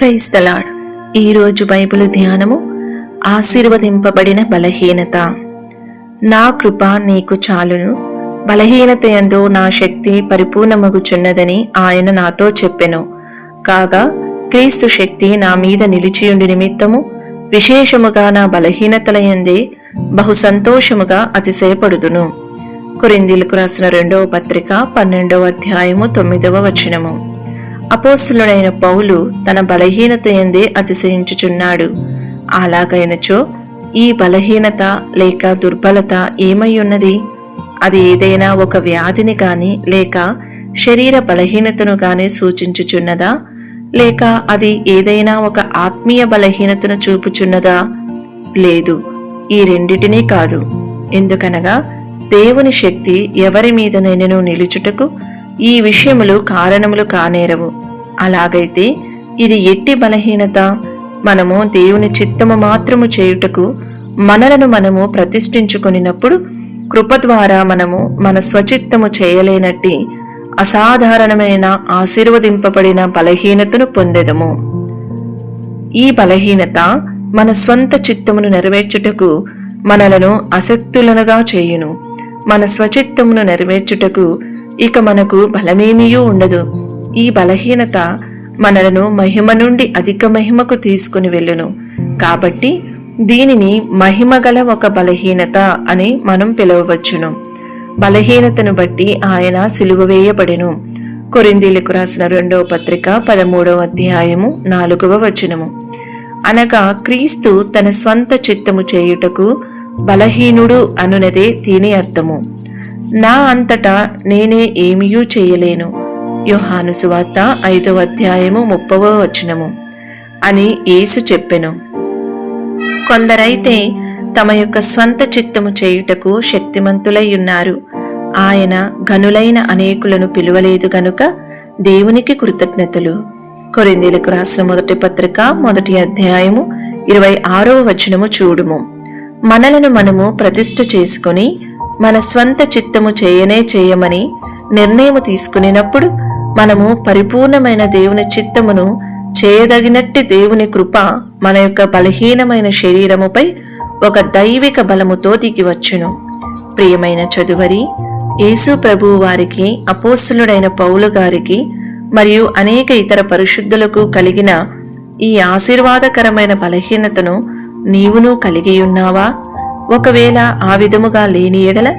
క్రైస్తలాడ్. ఈరోజు బైబిలు ధ్యానము ఆశీర్వదింపబడిన బలహీనత. నా కృప నీకు చాలును. బలహీనత ఎందు నా శక్తి పరిపూర్ణమగుచున్నదని ఆయన నాతో చెప్పెను. కాగా క్రీస్తు శక్తి నా మీద నిలిచియుండి నిమిత్తము విశేషముగా నా బలహీనతల ఎందే బహు సంతోషముగా అతిశయపడుదును. కొరిందీలకు రాసిన రెండవ పత్రిక పన్నెండవ అధ్యాయము తొమ్మిదవ వచనము. అపోస్తులుడైన పౌలు తన బలహీనత ఎందే అతిశయించుచున్నాడు. అలాగైనచో ఈ బలహీనత లేక దుర్బలత ఏమై ఉన్నది? అది ఏదైనా ఒక వ్యాధిని గాని లేక శరీర బలహీనతను గాని సూచించుచున్నదా? లేక అది ఏదైనా ఒక ఆత్మీయ బలహీనతను చూపుచున్నదా? లేదు ఈ రెండిటినీ కాదు. ఎందుకనగా దేవుని శక్తి ఎవరి మీద నేను నిలుచుటకు ఈ విషయములు కారణములు కానేరవు. అలాగైతే ఇది ఎట్టి బలహీనత? మనము దేవుని చిత్తము మాత్రము చేయుటకు మనలను మనము ప్రతిష్ఠించుకునినప్పుడు కృప ద్వారా మనము మన స్వచిత్తము చేయలేనట్టి అసాధారణమైన ఆశీర్వదింపబడిన బలహీనతను పొందెదము. ఈ బలహీనత మన స్వంత చిత్తమును నెరవేర్చుటకు మనలను అసక్తులనుగా చేయును. మన స్వచిత్తమును నెరవేర్చుటకు ఇక మనకు బలమేమీయూ ఉండదు. ఈ బలహీనత మనలను మహిమ నుండి అధిక మహిమకు తీసుకుని వెళ్ళును. కాబట్టి దీనిని మహిమ గల ఒక బలహీనత అని మనం పిలవవచ్చును. బలహీనతను బట్టి ఆయన సిలువ వేయబడెను. కొరిందీలకు రాసిన రెండవ పత్రిక పదమూడవ అధ్యాయము నాలుగవ వచనము. అనగా క్రీస్తు తన స్వంత చిత్తము చేయుటకు బలహీనుడు అనునదే దీని అర్థము. నా అంతటా నేనే ఏమీయూ చేయలేను. యోహాను సువార్త ఐదవ అధ్యాయము ముప్పవ వచనము అని యేసు చెప్పెను. కొందరైతే తమ యొక్క స్వంత చిత్తము చేయుటకు శక్తిమంతులై ఉన్నారు ఆయన ఘనులైన అనేకులను పిలువలేదు గనుక దేవునికి కృతజ్ఞతలు. కొరిందీలకు రాసిన మొదటి పత్రిక మొదటి అధ్యాయము ఇరవై ఆరవ వచనము చూడుము. మనలను మనము ప్రతిష్ఠ చేసుకుని మన స్వంత చిత్తము చేయనే చేయమని నిర్ణయము తీసుకునేటప్పుడు మనము పరిపూర్ణమైన దేవుని చిత్తమును చేయదగినట్టి దేవుని కృప మన యొక్క బలహీనమైన శరీరముపై ఒక దైవిక బలముతో దిగివచ్చును ప్రియమైన చదువరి యేసు ప్రభువు వారికి అపోస్తులుడైన పౌలు గారికి మరియు అనేక ఇతర పరిశుద్ధులకు కలిగిన ఈ ఆశీర్వాదకరమైన బలహీనతను నీవును కలిగి ఉన్నావా? ఒకవేళ ఆ విధముగా లేని ఎడల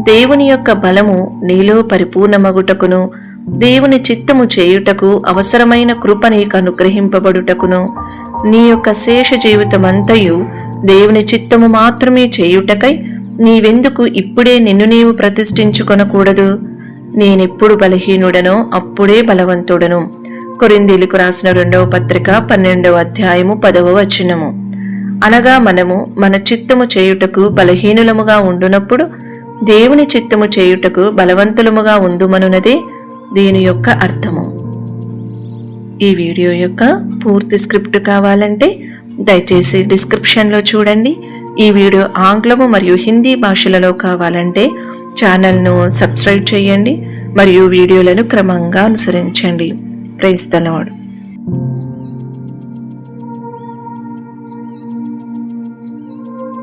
దేవుని యొక్క బలము నీలో పరిపూర్ణమగుటకును దేవుని చిత్తము చేయుటకు అవసరమైన కృప నీకు అనుగ్రహింపబడుటకును నీ యొక్క శేష జీవితమంతయు దేవుని చిత్తము మాత్రమే చేయుటకై నీవెందుకు ఇప్పుడే నిన్ను నీవు ప్రతిష్ఠించుకొనకూడదు? నేనెప్పుడు బలహీనుడనో అప్పుడే బలవంతుడను. కొరిందీలకు రాసిన రెండవ పత్రిక పన్నెండవ అధ్యాయము పదవ వచనము. అనగా మనము మన చిత్తము చేయుటకు బలహీనులముగా ఉండునప్పుడు దేవుని చిత్తము చేయుటకు బలవంతులముగా ఉందుమనున్నదే దీని యొక్క అర్థము. ఈ వీడియో యొక్క పూర్తి స్క్రిప్ట్ కావాలంటే దయచేసి డిస్క్రిప్షన్లో చూడండి. ఈ వీడియో ఆంగ్లము మరియు హిందీ భాషలలో కావాలంటే ఛానల్ను సబ్స్క్రైబ్ చేయండి. మరియు వీడియోలను క్రమంగా అనుసరించండి. క్రైస్తలవాడు